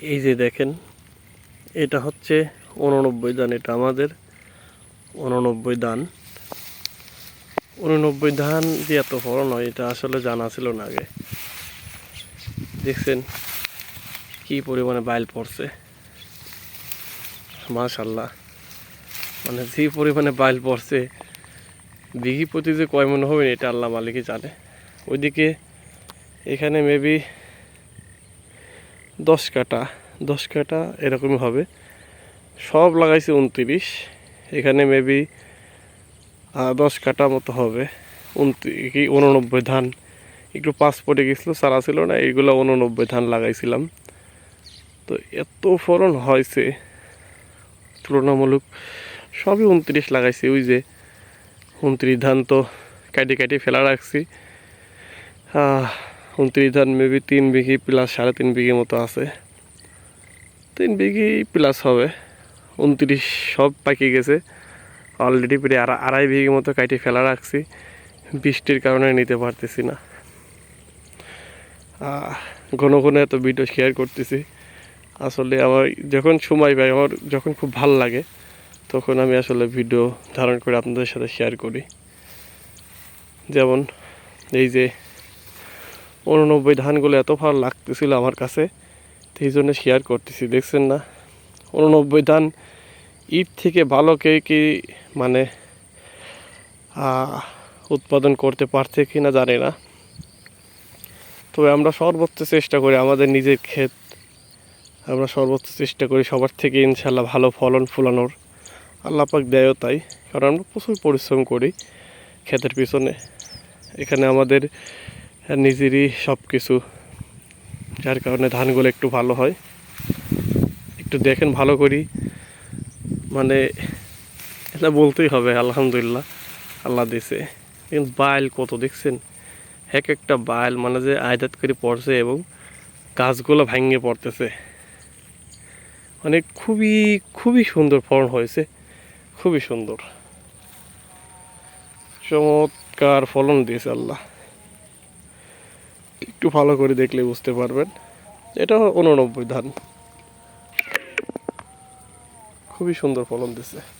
এই যে দেখেন, এটা হচ্ছে উননব্বই দান, এটা আমাদের উননব্বই দান। উননব্বই ধান যে এত ফলন হয় এটা আসলে জানা ছিল না আগে। দেখছেন কি পরিমাণে বাইল পড়ছে। মাশাল্লাহ মানে যে পরিমাণে বাইল পড়ছে বিঘি প্রতি যে কয় মনে হবে এটা আল্লাহ মালিকই জানে। ওইদিকে এখানে মেবি দশ কাটা দশ কাটা এরকমই হবে। সব লাগাইছে উনত্রিশ, এখানে মেবি দশ কাটা মতো হবে। কি উননব্বই ধান, একটু পাঁচ পটে গেছিল সারা ছিল না, এইগুলো উননব্বই ধান লাগাইছিলাম। তো এত ফলন হয়েছে, তুলনামূলক সবই উনত্রিশ লাগাইছি, ওই যে উনত্রিশ ধান তো কাটি কাটি ফেলা রাখছি। উনত্রিশ ধান মেবি তিন বিঘি প্লাস সাড়ে তিন বিঘি মতো আছে। তিন বিঘি প্লাস হবে। উনত্রিশ সব পাকি গেছে। অলরেডি প্রায় আড়া- আড়াই বিঘি মতো কাটি ফেলা রাখছি। বৃষ্টির কারণে নিতে পারতেছি না। ঘন ঘন এত ভিডিও শেয়ার করতেছি। আসলে আমার যখন সময় পাই, আমার যখন খুব ভালো লাগে, তখন আমি আসলে ভিডিও ধারণ করে আপনাদের সাথে শেয়ার করি। যেমন এই যে উননব্বই ধানগুলো এত ভালো লাগতেছিল আমার কাছে এই জন্য শেয়ার করতেছি, দেখছেন না? উননব্বই ধান ঈদ থেকে ভালো কে কি মানে উৎপাদন করতে পারছে কি না জানি না। তবে আমরা সর্বোচ্চ চেষ্টা করি আমাদের নিজের ক্ষেত, আমরা সর্বোচ্চ চেষ্টা করি সবার থেকে ইনশাল্লাহ ভালো ফলন ফলানোর। আল্লাহ পাক দেয়ও তাই, কারণ আমরা প্রচুর পরিশ্রম করি ক্ষেতের পিছনে। এখানে আমাদের নিজেরই সব কিছু যার কারণে ধানগুলো একটু ভালো হয়। একটু দেখেন ভালো করি। মানে এটা বলতেই হবে, আলহামদুলিল্লাহ, আল্লাহ দিছে কিন্তু বাইল কত, দেখছেন? এক একটা বাইল মানে যে আয়দাত করে পড়ছে এবং গাছগুলো ভাঙে পড়তেছে। মানে খুবই খুবই সুন্দর ফলন হয়েছে, খুবই সুন্দর। চমৎকার ফলন দিয়েছে আল্লাহ। একটু ভালো করে দেখলে বুঝতে পারবেন। এটা উননব্বই ধান। খুবই সুন্দর ফলন দিছে।